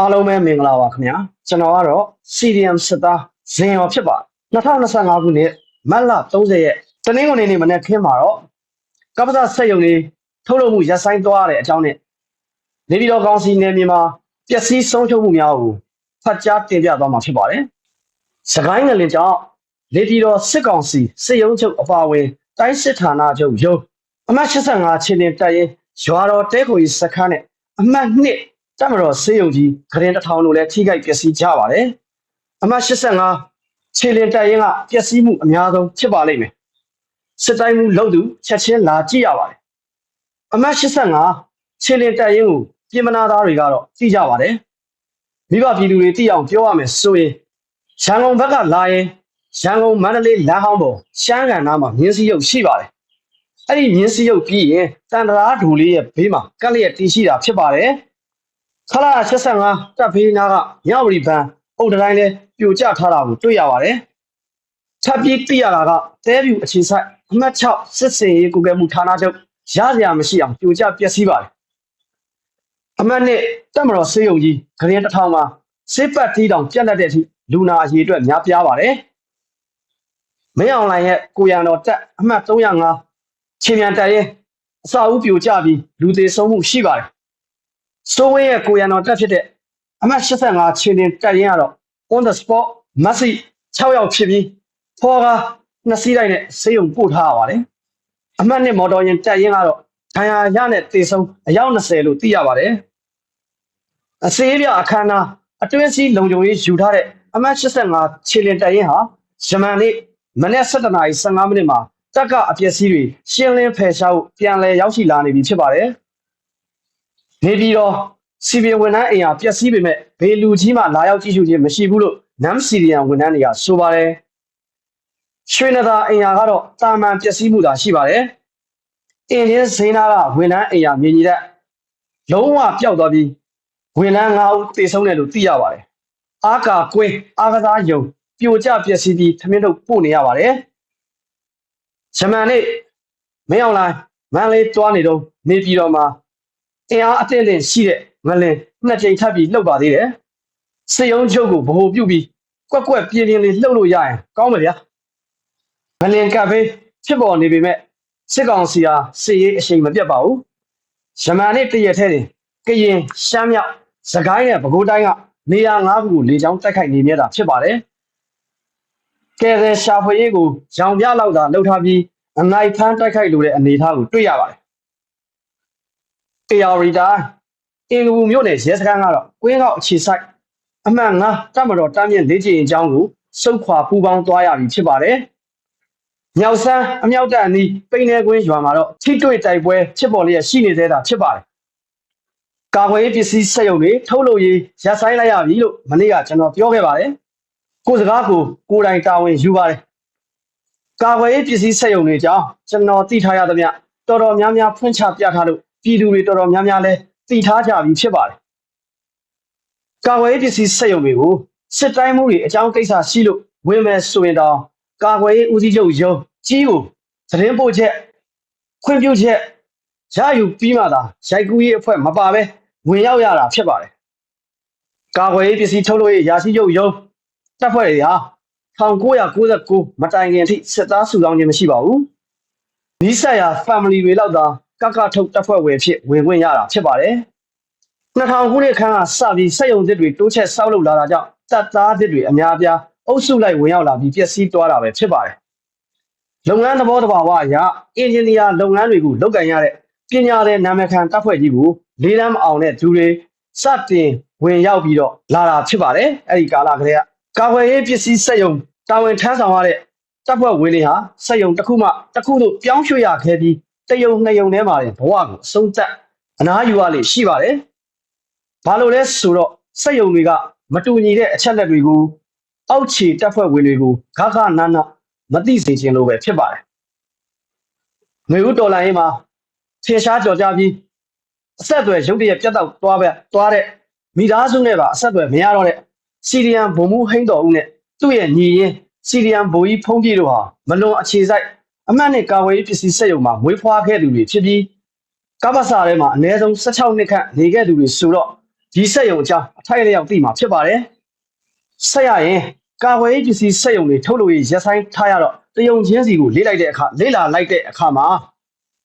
အားလုံးပဲမင်္ဂလာပါခင်ဗျာကျွန်တော်ကတော့ CDM စစ်သားဇင်ရောဖြစ်ပါ2025ခုနှစ်မတ်လ30ရက်တနင်္ဂနွေနေ့မနေ့ခင်းမှာတော့ကပ္ပစဆက်ယုံလေးထုတ်လုပ်မှုရပ်ဆိုင်းသွားတဲ့အကြောင်းနဲ့နေပြည်တော်ကောင်စီနယ်မြေမှာပျက်စီးဆုံးရှုံးမှုများကိုဖတ်ကြားတင်ပြသွားမှာဖြစ်ပါတယ်စကိုင်းငလင်ကြောင့်နေပြည်တော်စစ်ကောင်စီစစ်ရုံးချုပ်အပါအဝင်တိုင်းစစ်ဌာနချုပ်ရုံးအမှတ်85ချင်းတင်တပ်ရင်ရွာတော်တဲကိုကြီးစခန်းနဲ့အမှတ်2 တပ်မတော်စေယုံကြီးဂရင်တစ်ထောင်တို့လည်းထိခိုက်ပျက်စီးကြပါတယ်။အမှတ်85ခြေလင်တပ်ရင်းကပျက်စီးမှုအများဆုံးဖြစ်ပါလိမ့်မယ်။စစ်တိုင်းမှုလုံသူချက်ချင်းလာကြည့်ရပါတယ်။အမှတ်85ခြေလင်တပ်ရင်းကိုပြည်မနာသားတွေကတော့သိကြပါတယ်။မိဘပြည်သူတွေသိအောင်ပြောရမယ်ဆိုရင်ရန်ကုန်ဘက်ကလာရင်ရန်ကုန်မန္တလေးလမ်းဟောင်းပေါ်ရှမ်းကန်နားမှာမြင်းစည်းရုပ်ရှိပါတယ်။အဲ့ဒီမြင်းစည်းရုပ်ပြီးရင်တန်တရာဒူလေးရဲ့ဘေးမှာကက်လျက်တည်ရှိတာဖြစ်ပါတယ်။ ခလာ85တပ်ဖေးနာကညဝရီဘန်အုတ်တိုင်းလဲပြိုကျထားတာကိုတွေ့ရပါတယ်။ချက်ပြီးသိရတာကတဲပြူအခြေဆိုင်အမှတ်6စစ်စင်ရေးကုကဲမှုဌာနချုပ်ရစရာမရှိအောင်ပြိုကျပျက်စီးပါတယ်။အမှတ်1တပ်မတော်စေယုံကြီးဂရင်တစ်ထောင်မှာစစ်ပတ်တီးတောင်ပြက်လက်တဲ့အထိလူနာအရေးအတွက်များပြားပါတယ်။မင်းအောင်လိုင်ရဲ့ကိုရံတော်တက်အမှတ်305ချင်းမြန်တက်ရင်အစာဦးပြိုကျပြီးလူသေးဆုံးမှုရှိပါတယ်။ စိုးဝင်းရဲ့ကိုရံတော်တက်ဖြစ်တဲ့အမှတ်85ချင်းတင်တက်ရင်ကတော့ on the spot မက်ဆီ6ယောက်ဖြစ်ပြီးဖော်ကနှစ်စီးတိုင်းနဲ့ဆေးရုံပို့ထားရပါတယ်။အမှတ်2မော်တော်ယာဉ်တက်ရင်ကတော့ဒဏ်ရာရနဲ့တေဆုံးအယောက်20လို့သိရပါတယ်။အစေးပြအခမ်းအနားအတွင်းစည်းလုံခြုံရေးယူထားတဲ့အမှတ်85ခြေလင်တက်ရင်ဟာဂျမန်နေ့မနေ့7:15မိနစ်မှာတက်က အပျက်စီးတွေရှင်းလင်းဖယ်ရှားဖို့ပြန်လည်ရောက်ရှိလာနေပြီဖြစ်ပါတယ်။ နေပြည်တော်စီပီဝန်ထမ်းအိမ်ယာပျက်စီးပေမဲ့ဘေလူကြီးမှလာရောက်ကြည့်ရှုခြင်းမရှိဘူးလို့နမ်စီရီယန်ဝန်ထမ်းတွေကဆိုပါတယ်။ရွှေနသာအိမ်ယာကတော့တာမန်ပျက်စီးမှုသာရှိပါတယ်။အင်းချင်းဇိန်းနာကဝန်ထမ်းအိမ်ယာမြင်ကြီးတဲ့လုံးဝပျောက်သွားပြီးဝန်ထမ်း၅ဦးသေဆုံးတယ်လို့သိရပါတယ်။အာကာကွင်းအာကစားယုံပြိုကျပျက်စီးပြီးထမင်းတို့ပို့နေရပါတယ်။ဂျမန်နေ့မင်းအောင်လိုင်းမန်လေးတွားနေတော့နေပြည်တော်မှာ အင်အားအသင့်အင့်ရှိတဲ့ငလင်နှစ်ကြိမ်ထပ်ပြီးလှုပ်ပါသေးတယ်။စေယုံချုပ်ကိုဗဟိုပြုပြီးကွက်ကွက်ပြင်းပြင်းလေးလှုပ်လို့ရရင်ကောင်းမယ်ဗျာ။ငလင်ကပ်ဘေးဖြစ်ပေါ်နေပေမဲ့စစ်ကောင်စီဟာစစ်ရေးအရှိန်မပြတ်ပါဘူး။ယမန်နေ့တရက်ထဲတွင်ကရင်ရှမ်းမြောက်စကိုင်းနဲ့ပဲခူးတိုင်းကနေရာ၅ခုကိုလေကြောင်းတိုက်ခိုက်နေမြဲတာဖြစ်ပါတယ်။ကဲဆယ်ရှာဖွေရေးကိုရောင်ပြလောက်သာလှုပ်ထားပြီးအနိုင်ဖမ်းတိုက်ခိုက်လိုတဲ့အနေအထားကိုတွေ့ရပါတယ်။ AR တိုင်းအင်္ဂပူမြို့နယ်ရဲစခန်းကတော့ကွင်းကောက်အခြေဆိုင်အမှန်ငါတမတော်တမ်းမြင့်လေးချင်အကြောင်းကိုစုခွာပူပေါင်းသွားရပြီဖြစ်ပါတယ်။မြောက်ဆန်းအမြောက်တန်အနီးပိန်းနေကွင်းရွာမှာတော့ထိတွေ့တိုက်ပွဲဖြစ်ပေါ်လျက်ရှိနေသေးတာဖြစ်ပါတယ်။ကာကွယ်ရေးပစ္စည်းစက်ရုံတွေထုတ်လုပ်ရေးရပ်ဆိုင်းလိုက်ရပြီလို့မနေ့ကကျွန်တော်ပြောခဲ့ပါတယ်။ကိုယ်စကားကိုကိုယ်တိုင်တာဝန်ယူပါတယ်။ကာကွယ်ရေးပစ္စည်းစက်ရုံတွေကြောင့်ကျွန်တော်သိထားရသမျှတော်တော်များများဖွင့်ချပြထားလို့ ပြည်သူတွေတော်တော်များများလဲတည်ထားကြပြီဖြစ်ပါတယ်။ကာကွယ်ရေးပစ္စည်းစက်ရုံတွေကိုစစ်တိုင်းမှုတွေအကြောင်းကိစ္စရှိလို့ဝင်မယ်ဆိုရင်တော့ကာကွယ်ရေးဦးစီးချုပ်ရုံးကြီးကိုသတင်းပို့ချက်ခွင့်ပြုချက်ရယူပြီးမှသာရိုက်ကူးရေးအဖွဲ့မပါဘဲဝင်ရောက်ရတာဖြစ်ပါတယ်။ကာကွယ်ရေးပစ္စည်းထုတ်လုပ်ရေးရာရှိချုပ်ရုံးတပ်ဖွဲ့တွေဟာ1999မတိုင်ခင်အထိစစ်သားစုဆောင်းခြင်းမရှိပါဘူး။နီးစပ်ရာ family တွေလောက်သာ ကကထုတ်တပ်ဖွဲ့ဝင်ဖြစ်ဝင်ခွင့်ရတာဖြစ်ပါတယ်။2000ခုနှစ်ခန့်ကစပြီးစက်ရုံသစ်တွေတိုးချက်ဆောက်လုပ်လာတာကြောင့်တပ်သားသစ်တွေအများအပြားအုပ်စုလိုက်ဝင်ရောက်လာပြီးပျက်စီးသွားတာပဲဖြစ်ပါတယ်။လုပ်ငန်းသဘောတဘာဝအရအင်ဂျင်နီယာလုပ်ငန်းတွေကိုလုပ်ကင်ရတဲ့ပညာတဲ့နာမည်ခံတပ်ဖွဲ့ကြီးကိုလေးလမ်းမအောင်တဲ့သူတွေစတင်ဝင်ရောက်ပြီးတော့လာတာဖြစ်ပါတယ်။အဲ့ဒီကာလကလေးကကာကွယ်ရေးပစ္စည်းစက်ရုံတာဝန်ထမ်းဆောင်ရတဲ့တပ်ဖွဲ့ဝင်တွေဟာစက်ရုံတစ်ခုမှတစ်ခုသို့ပြောင်းရွှေ့ရခဲ့ပြီး တယုံနှစ်ယုံထဲမှာတင်ဘဝကိုအဆုံးသတ်အနားယူရလေရှိပါတယ်။ဘာလို့လဲဆိုတော့စက်ယုံတွေကမတူညီတဲ့အချက်လက်တွေကိုအောက်ခြေတပ်ဖွဲ့ဝင်တွေကိုဂါဂနာနာမသိစေခြင်းလို့ပဲဖြစ်ပါတယ်။မေဦးတော်လိုင်းမှာထေရှားကြော်ကြပြီးအဆက်အသွယ်ရုပ်တရက်ပြတ်တော့သွားပဲသွားတဲ့မိသားစုနဲ့ပါအဆက်အသွယ်မရတော့တဲ့စီရီယန်ဗိုလ်မှူးဟိန်းတော်ဦးနဲ့သူ့ရဲ့ညီရင်းစီရီယန်ဗိုလ်ကြီးဖုံးကြီးတို့ဟာမလွန်အခြေစိုက် အမှတ်နဲ့ကာဝေးပစ္စည်းစက်ရုံမှာမွေးဖွားခဲ့သူတွေဖြစ်ပြီးကပ္ပစာထဲမှာအနည်းဆုံး16နှစ်ခန့်နေခဲ့သူတွေဆိုတော့ဒီစက်ရုံအကြောင်းအထိုက်အလျောက်သိမှာဖြစ်ပါတယ်ဆက်ရရင်ကာဝေးပစ္စည်းစက်ရုံတွေထုတ်လို့ရရက်ဆိုင်ထားရတော့တယုံချင်းစီကိုလေးလိုက်တဲ့အခါလေးလာလိုက်တဲ့အခါမှာ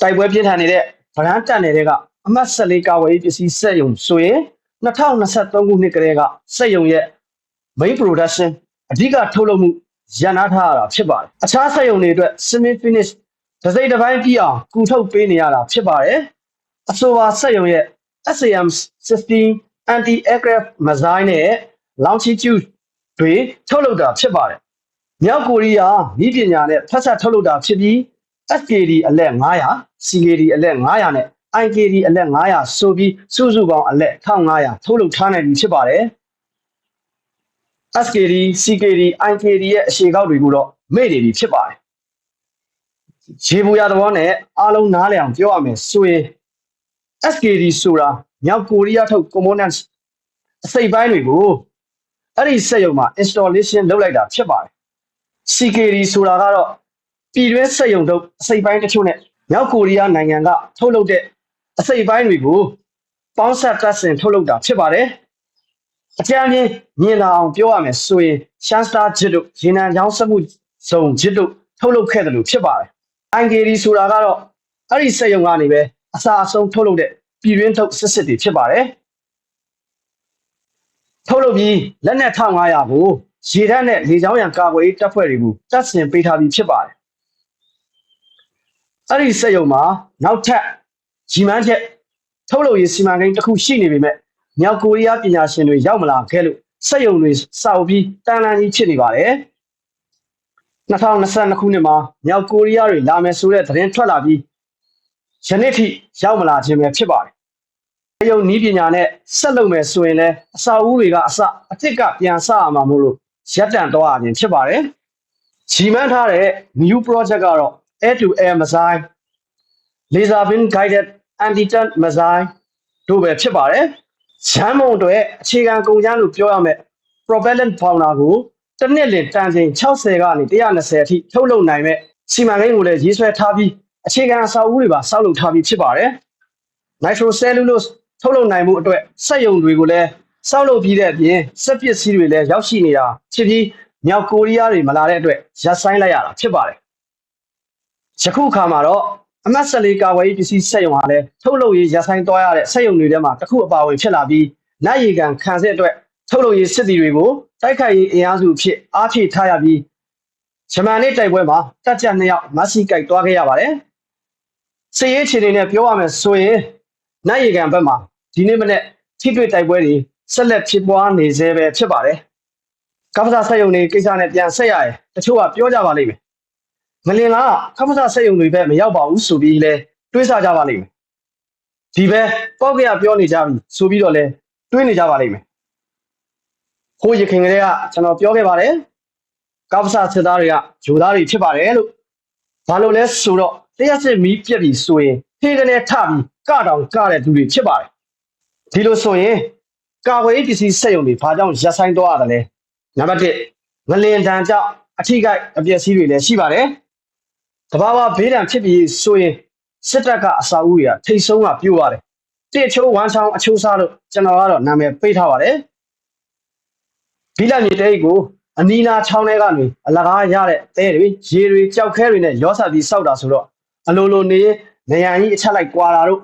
တိုက်ပွဲပြင်းထန်နေတဲ့ဗရန်တက်နေတဲ့အမတ်၁၄ကာဝေးပစ္စည်းစက်ရုံဆိုရင်2023ခုနှစ်ကတည်းကစက်ရုံရဲ့ main production အဓိကထုတ်လုပ်မှု ရန်နာထားရတာဖြစ်ပါတယ်အခြားစက်ရုံတွေအတွက် semi finish တစ်စိတ်တစ်ပိုင်းပြီးအောင်ကူထုတ်ပေးနေရတာဖြစ်ပါတယ်အဆိုပါစက်ရုံရဲ့ SAM 16 anti aircraft missile နဲ့ longitude တွေထုတ်လုပ်တာဖြစ်ပါတယ်မြောက်ကိုရီးယားဤပညာနဲ့ဖက်ဆက်ထုတ်လုပ်တာဖြစ်ပြီး FKD အလက်900 CKD အလက်900နဲ့ IKD အလက်900ဆိုပြီးစုစုပေါင်းအလက်1500ထုတ်လုပ်ထားနိုင်ပြီဖြစ်ပါတယ် SKD, CKD, IKD ရဲ့အရှိကောက်တွေကိုတော့မေ့နေပြီဖြစ်ပါတယ်။ရေဘူးရသဘောနဲ့အားလုံးနားလည်အောင်ပြောရမယ်ဆိုရင် SKD ဆိုတာမြောက်ကိုရီးယားထုတ် components အစိတ်ပိုင်းတွေကိုအဲ့ဒီစက်ရုံမှာ installation လုပ်လိုက်တာဖြစ်ပါတယ်။ CKD ဆိုတာကတော့ပြည်တွင်းစက်ရုံတို့အစိတ်ပိုင်းတစ်ချို့နဲ့မြောက်ကိုရီးယားနိုင်ငံကထုတ်လုပ်တဲ့အစိတ်ပိုင်းတွေကိုပေါင်းစပ်တပ်ဆင်ထုတ်လုပ်တာဖြစ်ပါတယ်။ အကြမ်းချင်းမြင်လာအောင်ပြောရမယ်ဆိုရင်ရှမ်းစတာဂျစ်တို့ရေနံချောင်းစမှုဇုံဂျစ်တို့ထုတ်လုပ်ခဲ့တယ်လို့ဖြစ်ပါတယ်။ IKD ဆိုတာကတော့အဲ့ဒီစက်ရုံကနေပဲအစာအဆုံးထုတ်လုပ်တဲ့ပြည်တွင်းထုတ်စစ်စစ်တွေဖြစ်ပါတယ်။ထုတ်လုပ်ပြီးလက်နက်1500ကိုရေတပ်နဲ့လေကြောင်းရန်ကာကွယ်ရေးတပ်ဖွဲ့တွေကိုတပ်ဆင်ပေးထားပြီးဖြစ်ပါတယ်။အဲ့ဒီစက်ရုံမှာနောက်ထပ်ဂျီမန်းချက်ထုတ်လုပ်ရေးစီမံကိန်းတစ်ခုရှိနေပေမဲ့ မြောက်ကိုရီးယားပညာရှင်တွေရောက်မလာခဲ့လို့စက်ရုံတွေစောက်ပြီးတန်လန်ကြီးဖြစ်နေပါတယ်2022ခုနှစ်မှာမြောက်ကိုရီးယားတွေလာမယ်ဆိုတဲ့သတင်းထွက်လာပြီးယနေ့ထိရောက်မလာခြင်းပဲဖြစ်ပါတယ်။စက်ရုံနီးပညာနဲ့ဆက်လုပ်မယ်ဆိုရင်လည်းအစာအုပ်တွေကအစအစ်စ်ကပြန်စရမှာမို့လို့ရပ်တန့်တော့ရခြင်းဖြစ်ပါတယ်။ဂျီမန်းထားတဲ့ new project ကတော့ air to air missile laser beam guided anti-tank missile တို့ပဲဖြစ်ပါတယ်။ ဂျမ်းမုံတွေအခြေခံကုန်ကျန်းလို့ပြောရမယ် propellant founder ကိုတစ်နှစ်လင်တန်ချိန်60ကနေ120အထိထုတ်လုပ်နိုင်မဲ့စီမံကိန်းကိုလည်းရေးဆွဲထားပြီးအခြေခံအဆောက်အဦတွေပါစောက်လုပ်ထားပြီးဖြစ်ပါတယ်။ nitrocellulose ထုတ်လုပ်နိုင်မှုအတွက်စက်ရုံတွေကိုလည်းစောက်လုပ်ပြီးတဲ့အပြင်စက်ပစ္စည်းတွေလည်းရောက်ရှိနေတာဖြစ်ပြီးမြောက်ကိုရီးယားတွေမလာတဲ့အတွက်ရပ်ဆိုင်းလိုက်ရတာဖြစ်ပါတယ်။ယခုအခါမှာတော့ အမတ်14ကာဝေးပစ္စည်းစက်ရုံဟာလည်းထုတ်လုပ်ရေးရပ်ဆိုင်းသွားရတဲ့စက်ရုံတွေထဲမှာတစ်ခုအပါအဝင်ဖြစ်လာပြီးနိုင်ရီကန်ခံစစ်အတွက်ထုတ်လုပ်ရေးစစ်သည်တွေကိုတိုက်ခိုက်ရေးအင်အားစုအဖြစ်အားဖြည့်ထားရပြီးဂျမန်နဲ့တိုက်ပွဲမှာတပ်ကြနှစ်ယောက်မဆီကိုက်သွားခဲ့ရပါတယ်။စစ်ရေးအခြေအနေနဲ့ပြောရမယ်ဆိုရင်နိုင်ရီကန်ဘက်မှာဒီနေ့မနေ့ထိတွေ့တိုက်ပွဲတွေဆက်လက်ဖြစ်ပွားနေသေးပဲဖြစ်ပါတယ်။ကပ္ပစာဆက်ယုံတွေကိစ္စနဲ့ပြန်ဆက်ရရင်တချို့ကပြောကြပါလိမ့်မယ်။ ငလင်ကကပ္ပစာဆက်ယုံတွေပဲမရောက်ပါဘူးဆိုပြီးလဲတွေးဆကြပါလိမ့်မယ်။ဒီပဲပောက်ကရပြောနေကြပြီဆိုပြီးတော့လဲတွေးနေကြပါလိမ့်မယ်။ဟိုရခင်ကလေးကကျွန်တော်ပြောခဲ့ပါတယ်။ကပ္ပစာစစ်သားတွေကဂျိုသားတွေဖြစ်ပါတယ်လို့ဘာလို့လဲဆိုတော့တရားစစ်မီးပြက်ပြီဆိုရင်ဖေးကနေထပြီးကတောင်ကတဲ့သူတွေဖြစ်ပါတယ်။ဒီလိုဆိုရင်ကာဝေးပစ္စည်းစက်ရုံတွေဘာကြောင့်ရပ်ဆိုင်းသွားရတယ်လဲ။နံပါတ်1ငလင်တန်ကြောင့်အထိကိုက်အပျက်စီးတွေလည်းရှိပါတယ်။ တဘာဝဘေးဒဏ်ဖြစ်ပြီးဆိုရင်စစ်တပ်ကအစာအုပ်တွေကထိတ်ဆုံးကပြို့ရတယ်။တစ်ချိုးဝမ်းချောင်းအချိုးစားလို့ကျွန်တော်ကတော့နာမည်ပေးထားပါတယ်။ဘီလာမြေတဲကိုအနီနာချောင်းထဲကနေအလကားရတဲ့တဲတွေရေတွေကြောက်ခဲတွေနဲ့ရောဆက်ပြီးစောက်တာဆိုတော့အလိုလိုနေနေရန်ကြီးအချက်လိုက်ကွာတာတို့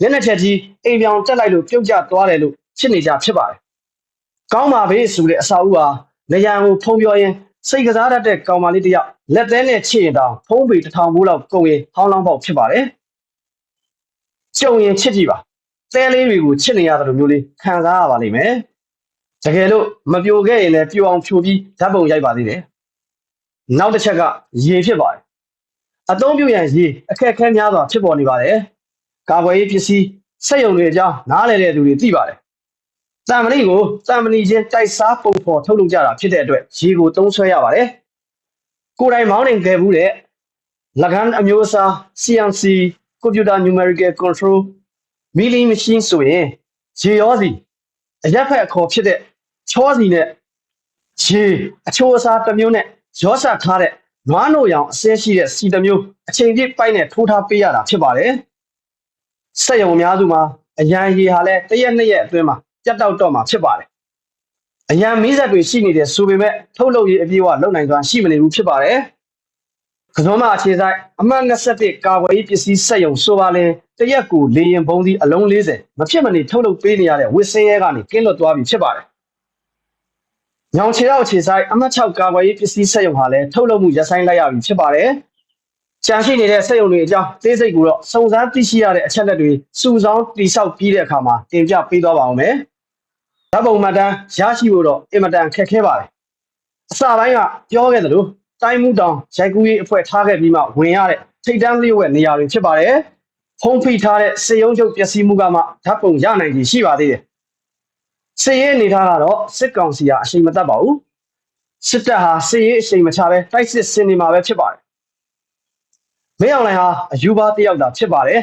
လက်နဲ့ချက်ကြီးအိမ်ပြောင်တက်လိုက်လို့ပြုတ်ကျသွားတယ်လို့ဖြစ်နေကြဖြစ်ပါတယ်။ကောင်းပါပဲဆိုတဲ့အစာအုပ်ဟာနေရန်ကိုဖုံးပြောရင်းစိတ်ကစားတတ်တဲ့ကောင်မလေးတစ်ယောက် လက်သေးနဲ့ချစ်ရင်တောင်ဖုံးပေတစ်ထောင်ဘူးလောက်ကုန်ရင်ဟောင်းလောင်းပေါက်ဖြစ်ပါတယ်။ကြုံရင်ချစ်ကြည့်ပါ။တဲလေးတွေကိုချစ်နေရတယ်လို့မျိုးလေးခံစားရပါလိမ့်မယ်။တကယ်လို့မပြိုခဲ့ရင်လည်းပြိုအောင်ဖြိုပြီးဓာတ်ပုံရိုက်ပါသေးတယ်။နောက်တစ်ချက်ကရေဖြစ်ပါတယ်။အသုံးပြုရန်ရေအခက်အခဲများစွာဖြစ်ပေါ်နေပါတယ်။ကာကွယ်ရေးပစ္စည်းစက်ရုံတွေအကြောင်းနားလည်တဲ့သူတွေသိပါတယ်။တံမဏိကိုတံမဏိချင်းတိုက်စားပုံဖော်ထုတ်လုပ်ကြတာဖြစ်တဲ့အတွက်ရေကိုသုံးဆွဲရပါတယ်။ ကိုယ်တိုင်မောင်းနေခဲ့ဘူးတဲ့လကန်အမျိုးအစား CNC Computer Numerical Control Milling Machine ဆိုရင်ရေရောစီအရက်ဖက်အခေါ်ဖြစ်တဲ့ချောစီနဲ့ရေအချိုးအစားတစ်မျိုးနဲ့ရောဆက်ထားတဲ့နွားနိုရောင်အစဲရှိတဲ့စီတစ်မျိုးအချိန်ပြည့်ပိုက်နဲ့ထိုးထားပေးရတာဖြစ်ပါတယ်။စက်ရုံအများစုမှာအရန်ရေဟာလည်းတစ်ရက်နှစ်ရက်အတွင်းမှာပြတ်တောက်တော့မှာဖြစ်ပါတယ် အရန်မီးဆက်တွေရှိနေတယ်ဆိုပေမဲ့ထုတ်လုပ်ရေးအပြည့်အဝလုပ်နိုင်စွမ်းရှိမနေဘူးဖြစ်ပါတယ်ကစုံမအခြေဆိုင်အမှတ်21ကာဝေးပစ္စည်းစက်ရုံဆိုပါလင်တရက်ကိုလေရင်ဘုံဒီအလုံး40မဖြစ်မနေထုတ်လုပ်ပေးနေရတဲ့ဝစ်စင်းရဲကနေကင်းလွတ်သွားပြီဖြစ်ပါတယ်ညောင်ချေရောက်ခြေဆိုင်အမှတ်6ကာကွယ်ရေးပစ္စည်းစက်ရုံဟာလည်းထုတ်လုပ်မှုရပ်ဆိုင်းလိုက်ရပြီဖြစ်ပါတယ်။ကြံရှိနေတဲ့စက်ရုံတွေအကြောင်းသေးစိတ်ကိုတော့စုံစမ်းသိရှိရတဲ့အချက်လက်တွေစုဆောင်းတိစောက်ပြီးတဲ့အခါမှာတင်ပြပေးသွားပါအောင်မယ်။ ဓာတ်ပုံမှတ်တမ်းရရှိဖို့တော့အင်မတန်ခက်ခဲပါတယ်။အစပိုင်းကပြောခဲ့သလိုတိုင်းမှုတောင်ရိုက်ကူးရေးအဖွဲ့ထားခဲ့ပြီးမှဝင်ရတဲ့ထိတ်တန်းလျှို့ဝှက်နေရာတွေဖြစ်ပါတယ်။ဖုံးဖိထားတဲ့စေယုံချုပ်ပျက်စီးမှုကမှဓာတ်ပုံရနိုင်ကြီးရှိပါသေးတယ်။စစ်ရေးအနေထားကတော့စစ်ကောင်စီကအရှိန်မတက်ပါဘူးစစ်တပ်ဟာစစ်ရေးအရှိန်မချပဲတိုက်စစ်ဆင်နေမှာပဲဖြစ်ပါတယ်မင်းအောင်လှိုင်ဟာအယူပါတစ်ယောက်သာဖြစ်ပါတယ်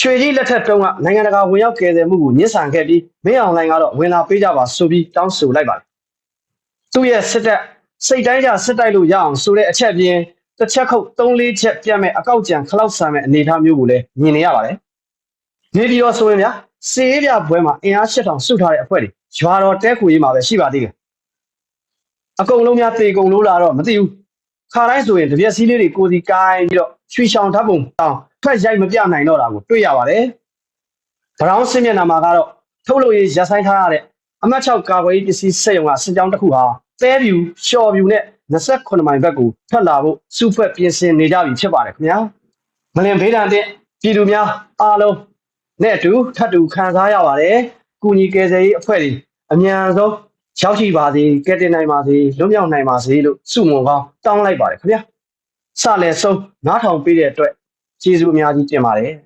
ရွှေကြီးလက်ထက်တုန်းကနိုင်ငံတကာဝင်ရောက်ကယ်ဆယ်မှုကိုညှဉ်းဆန်ခဲ့ပြီးမင်းအောင်လှိုင်ကတော့ဝင်လာပေးကြပါဆိုပြီးတောင်းဆိုလိုက်ပါတယ်သူ့ရဲ့စစ်တပ်စိတ်တိုင်းကြစစ်တိုက်လို့ရအောင်ဆိုတဲ့အချက်ပြင်တစ်ချက်ခုတ်၃၄ချက်ပြတ်မဲ့အကောက်ကြံခလောက်ဆန်မဲ့အနေအထားမျိုးကိုလည်းမြင်နေရပါတယ်နေပြည်တော်ဆိုရင်ဗျာစေးပြပွဲမှာအင်အား8000စုထားတဲ့အဖွဲ့တွေရွာတော်တဲခွေရေးမှာပဲရှိပါသေးတယ်အကုန်လုံးများတေကုန်လို့လာတော့မသိဘူး ခါတိုင်းဆိုရင်တပြက်စီးလေးတွေကိုယ်စီကိုင်းပြီးတော့ရွှေချောင်ဓာတ်ပုံတောင်းထွက်ရိုက်မပြနိုင်တော့တာကိုတွေ့ရပါတယ်ဘရောင်းစင်းမျက်နှာမှာကတော့ထုတ်လို့ရေးရက်ဆိုင်ထားရတဲ့အမတ်6ကာကွယ်ရေးပစ္စည်းစက်ရုံကစစ်ကြောင်းတစ်ခုဟာသဲဗျူရှော်ဗျူနဲ့28မိုင်ဘက်ကိုထွက်လာဖို့စုဖွဲ့ပြင်ဆင်နေကြပြီဖြစ်ပါတယ်ခင်ဗျာမလင်ဘေးဒဏ်တဲ့ပြည်သူများအားလုံးနဲ့အတူထပ်တူခံစားရပါတယ်။ကုညီကယ်ဆယ်ရေးအဖွဲ့တွေအမြန်ဆုံး ရောက်ရှိပါစေ၊ကယ်တင်နိုင်ပါစေ၊လွတ်မြောက်နိုင်ပါစေလို့ဆုမွန်ကောင်းတောင်းလိုက်ပါတယ်ခင်ဗျာ။စလည်းဆုံးနားထောင်ပေးတဲ့အတွက်ကျေးဇူးအများကြီးတင်ပါတယ်။